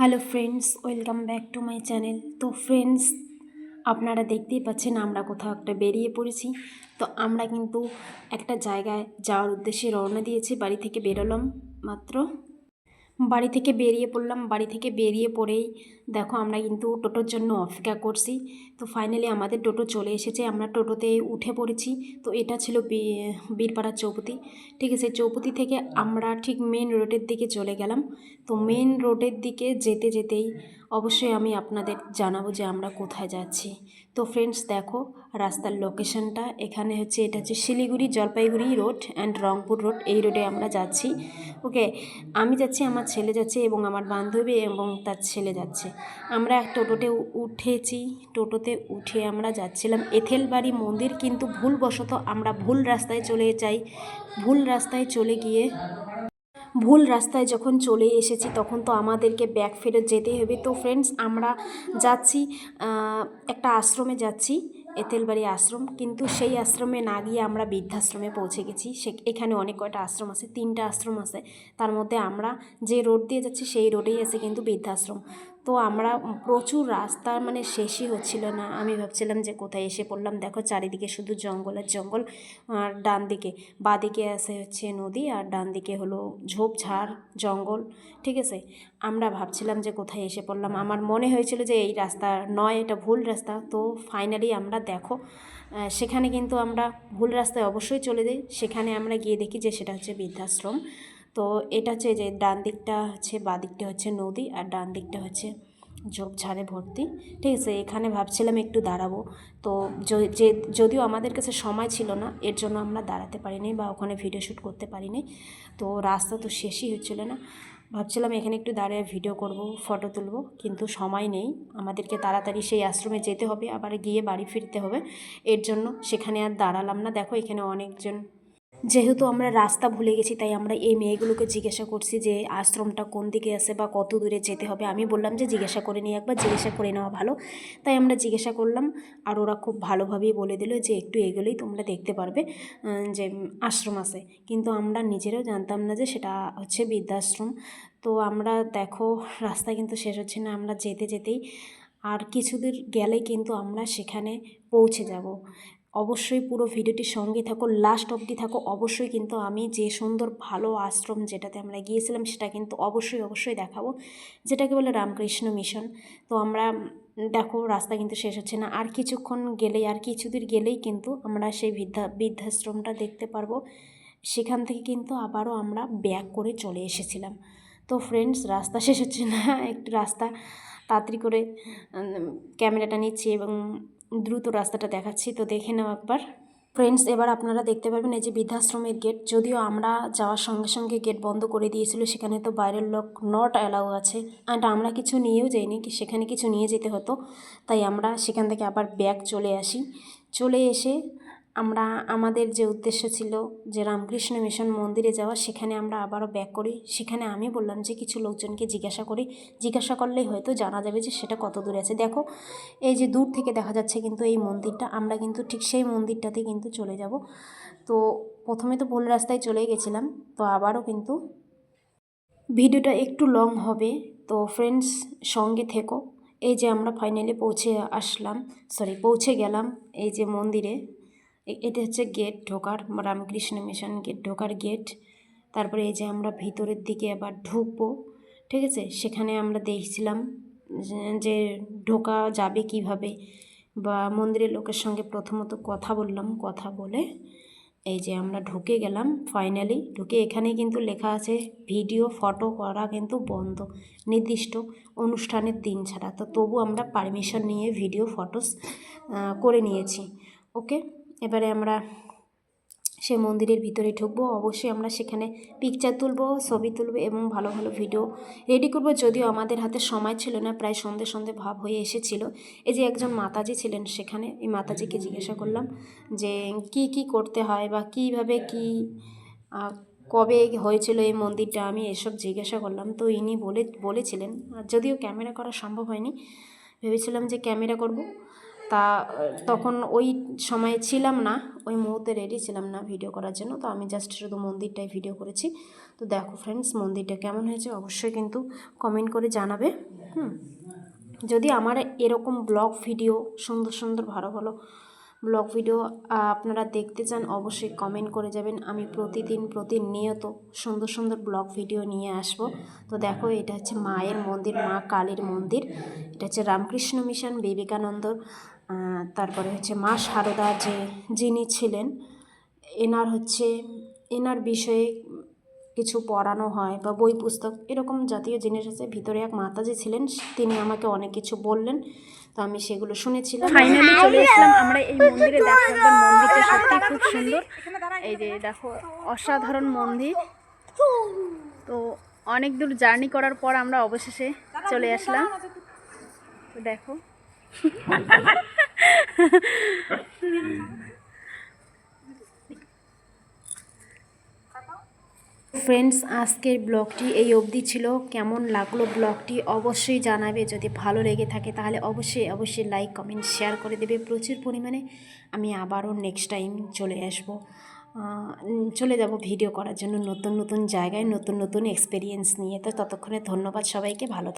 Hello friends welcome back to my channel তো friends আপনারা দেখতেই পাচ্ছেন আমরা কোথাও একটা বেরিয়ে পড়েছি। তো আমরা কিন্তু একটা জায়গায় যাওয়ার উদ্দেশ্যে রওনা দিয়েছি, বাড়ি থেকে বেরোলাম মাত্র। বাড়ি থেকে বেরিয়ে পড়লাম। বাড়ি থেকে বেরিয়ে পড়েই দেখো আমরা কিন্তু টোটোর জন্য অপেক্ষা করছি। তো ফাইনালি আমাদের টোটো চলে এসেছে। আমরা টোটোতে উঠে পড়েছি। তো এটা ছিল বীরপাড়া চৌপতি। ঠিক আছে, চৌপতি থেকে আমরা ঠিক মেন রোডের দিকে চলে গেলাম। তো মেন রোডের দিকে যেতে যেতেই অবশ্যই আমি আপনাদের জানাব যে আমরা কোথায় যাচ্ছি। তো ফ্রেন্ডস দেখো, রাস্তার লোকেশনটা এখানে হচ্ছে এটা হচ্ছে Siliguri Jalpaiguri road and Rangpur road এই রোডে আমরা যাচ্ছি। ওকে আমি যাচ্ছি, আমার ছেলে যাচ্ছে এবং আমার বান্ধবী এবং তার ছেলে যাচ্ছে। আমরা এক টোটোতে উঠেছি। টোটোতে উঠে আমরা যাচ্ছিলাম এথেলবাড়ি মন্দির, কিন্তু ভুলবশত আমরা ভুল রাস্তায় চলে যাই। ভুল রাস্তায় চলে গিয়ে ভুল রাস্তায় যখন চলে এসেছি, তখন তো আমাদেরকে ব্যাক ফেরত যেতে হবে। তো ফ্রেন্ডস আমরা যাচ্ছি একটা আশ্রমে যাচ্ছি, এতেলবাড়ি আশ্রম। কিন্তু সেই আশ্রমে না গিয়ে আমরা বৃদ্ধাশ্রমে পৌঁছে গেছি। সে, এখানে অনেক কয়টা আশ্রম আছে? তিনটা আশ্রম আছে। তার মধ্যে আমরা যে রোড দিয়ে যাচ্ছি, সেই রোডেই আছে কিন্তু বৃদ্ধাশ্রম। তো আমরা প্রচুর রাস্তা মানে শেষই হচ্ছিল না। আমি ভাবছিলাম যে কোথায় এসে পড়লাম। দেখো চারিদিকে শুধু জঙ্গল আর জঙ্গল, আর ডান দিকে বাদিকে আছে হচ্ছে নদী আর ডান দিকে হলো ঝোপঝাড় জঙ্গল, ঠিক আছে? আমরা ভাবছিলাম যে কোথায় এসে পড়লাম। আমার মনে হয়েছিল যে এই রাস্তা নয়, এটা ভুল রাস্তা। তো ফাইনালি আমরা দেখো সেখানে কিন্তু আমরা ভুল রাস্তায় অবশ্যই চলে যাই। সেখানে আমরা গিয়ে দেখি যে সেটা হচ্ছে বৃদ্ধাশ্রম। তো এটা হচ্ছে যে ডান দিকটা হচ্ছে, বাঁ দিকটা হচ্ছে নদী আর ডান দিকটা হচ্ছে ঝোপঝাড়ে ভর্তি। ঠিক আছে, এখানে ভাবছিলাম একটু দাঁড়াবো। তো যে যদিও আমাদের কাছে সময় ছিল না, এর জন্য আমরা দাঁড়াতে পারিনি বা ওখানে ভিডিও শ্যুট করতে পারিনি। তো রাস্তা তো শেষই হচ্ছিল না। ভাবছিলাম এখানে একটু দাঁড়িয়ে ভিডিও করব ফটো তুলব, কিন্তু সময় নেই। আমাদেরকে তাড়াতাড়ি সেই আশ্রমে যেতে হবে, আবার গিয়ে বাড়ি ফিরতে হবে। এর জন্য সেখানে আর দাঁড়ালাম না। দেখো এখানে অনেকজন যেহেতু আমরা রাস্তা ভুলে গেছি, তাই আমরা এই মেয়েগুলোকে জিজ্ঞাসা করছি যে আশ্রমটা কোন দিকে আছে বা কত দূরে যেতে হবে। আমি বললাম যে জিজ্ঞাসা করে নিই একবার, জিজ্ঞাসা করে নেওয়া ভালো। তাই আমরা জিজ্ঞাসা করলাম আর ওরা খুব ভালোভাবেই বলে দিল যে একটু এগোলেই তোমরা দেখতে পারবে যে আশ্রম আছে। কিন্তু আমরা নিজেরাও জানতাম না যে সেটা হচ্ছে বৃদ্ধাশ্রম। তো আমরা দেখো রাস্তা কিন্তু শেষ হচ্ছে না, আমরা যেতে যেতেই আর কিছু দূর গেলেই কিন্তু আমরা সেখানে পৌঁছে যাব। অবশ্যই পুরো ভিডিওটির সঙ্গে থাকো লাস্ট অবধি থাকো। অবশ্যই কিন্তু আমি যে সুন্দর ভালো আশ্রম যেটাতে আমরা গিয়েছিলাম সেটা কিন্তু অবশ্যই অবশ্যই দেখাবো। যেটাকে বলে রামকৃষ্ণ মিশন তো আমরা, দেখো, রাস্তা কিন্তু শেষ হচ্ছে না। আর কিছুক্ষণ গেলেই, আর কিছু দূর গেলেই কিন্তু আমরা সেই বৃদ্ধা, বৃদ্ধাশ্রমটা দেখতে পারব। সেখান থেকে কিন্তু আবারও আমরা ব্যাক করে চলে এসেছিলাম। তো ফ্রেন্ডস রাস্তা শেষ হচ্ছে না। একটু রাস্তা তাড়াতাড়ি করে ক্যামেরাটা নিচ্ছি এবং দ্রুত রাস্তাটা দেখাচ্ছি, তো দেখে নাও একবার। ফ্রেন্ডস এবার আপনারা দেখতে পারবেন এই যে বৃদ্ধাশ্রমের গেট যদিও আমরা যাওয়ার সঙ্গে সঙ্গে গেট বন্ধ করে দিয়েছিল, সেখানে তো বাইরের লোক নট অ্যালাউ আছে। অ্যান্ড আমরা কিছু নিয়েও যাইনি, কি সেখানে কিছু নিয়ে যেতে হতো, তাই আমরা সেখান থেকে আবার ব্যাগ চলে আসি। চলে এসে আমরা, আমাদের যে উদ্দেশ্য ছিল যে রামকৃষ্ণ মিশন মন্দিরে যাওয়া, সেখানে আমরা আবারও ব্যাক করি। সেখানে আমি বললাম যে কিছু লোকজনকে জিজ্ঞাসা করি। জিজ্ঞাসা করলেই হয়তো জানা যাবে যে সেটা কত দূরে আছে। দেখো, এই যে দূর থেকে দেখা যাচ্ছে কিন্তু এই মন্দিরটা, আমরা কিন্তু ঠিক সেই মন্দিরটাতে কিন্তু চলে যাব। তো প্রথমে তো ভুল রাস্তায় চলে গেছিলাম, তো আবারও কিন্তু ভিডিওটা একটু লং হবে। তো ফ্রেন্ডস সঙ্গে থেকো। এই যে আমরা ফাইনালি পৌঁছে আসলাম সরি পৌঁছে গেলাম এই যে মন্দিরে। এটা হচ্ছে গেট ঢোকার, রামকৃষ্ণ মিশন গেট ঢোকার গেট। তারপরে এই যে আমরা ভিতরের দিকে আবার ঢুকবো, ঠিক আছে? সেখানে আমরা দেখছিলাম যে- ঢোকা যাবে কীভাবে বা মন্দিরের লোকের সঙ্গে প্রথমত কথা বললাম, কথা বলে এই যে আমরা ঢুকে গেলাম ফাইনালি। ঢুকে এখানে কিন্তু লেখা আছে, ভিডিও, ফটো করা কিন্তু বন্ধ, নির্দিষ্ট অনুষ্ঠানের দিন ছাড়া। তো তবু আমরা পারমিশন নিয়ে ভিডিও, ফটোস করে নিয়েছি, ওকে? এবারে আমরা সে মন্দিরের ভিতরে ঢুকবো। অবশ্যই আমরা সেখানে পিকচার তুলবো, ছবি তুলবো এবং ভালো ভালো ভিডিও রেডি করব। যদিও আমাদের হাতে সময় ছিল না, প্রায় সন্ধে সন্ধে ভাব হয়ে এসেছিল। এই যে একজন মাতাজি ছিলেন সেখানে, এই মাতাজিকে জিজ্ঞাসা করলাম যে কি কি করতে হয় বা কীভাবে কি কবে হয়েছিল এই মন্দিরটা? আমি এসব জিজ্ঞাসা করলাম। তো ইনি বলে, বলেছিলেন যদিও ক্যামেরা করা সম্ভব হয়নি, ভেবেছিলাম যে ক্যামেরা করব। তা, তখন ওই সময়ে ছিলাম না, ওই মুহূর্তে রেডি ছিলাম না ভিডিও করার জন্য। তো আমি জাস্ট শুধু মন্দিরটাই ভিডিও করেছি। তো দেখো ফ্রেন্ডস মন্দিরটা কেমন হয়েছে অবশ্যই কিন্তু কমেন্ট করে জানাবে। হুম? যদি আমার এরকম ব্লগ ভিডিও সুন্দর সুন্দর ভালো ভালো ব্লগ ভিডিও আপনারা দেখতে চান, অবশ্যই কমেন্ট করে যাবেন। আমি প্রতিদিন প্রতিনিয়ত সুন্দর সুন্দর ব্লগ ভিডিও নিয়ে আসব। তো দেখো, এটা হচ্ছে মায়ের মন্দির, মা কালীর মন্দির। এটা হচ্ছে রামকৃষ্ণ মিশন বিবেকানন্দ তারপরে হচ্ছে মা সারদা যে যিনি ছিলেন এনার হচ্ছে এনার বিষয়ে কিছু পড়ানো হয় বা বই পুস্তক এরকম জাতীয় জিনিস আছে। ভিতরে এক মাতাজি ছিলেন তিনি আমাকে অনেক কিছু বললেন তো আমি সেগুলো শুনেছিলাম। ফাইনালি চলে এসলাম আমরা এই মন্দিরে। দেখো একবার মন্দিরটা সত্যি খুব সুন্দর। এই যে দেখো অসাধারণ মন্দির। তো অনেক দূর জার্নি করার পর আমরা অবশেষে চলে আসলাম। তো দেখো। ফ্রেন্ডস আজকের ব্লগটি এই অবধি ছিল। কেমন লাগল ব্লগটি অবশ্যই জানাবে। যদি ভালো লেগে থাকে তাহলে অবশ্যই অবশ্যই লাইক কমেন্ট শেয়ার করে দেবে। প্রচুর পরিমাণে আমি আবারও নেক্সট টাইম চলে আসব। চলে যাব ভিডিও করার জন্য নতুন নতুন জায়গায়, নতুন নতুন এক্সপিরিয়েন্স নিয়ে। তো ততক্ষণে ধন্যবাদ সবাইকে। ভালো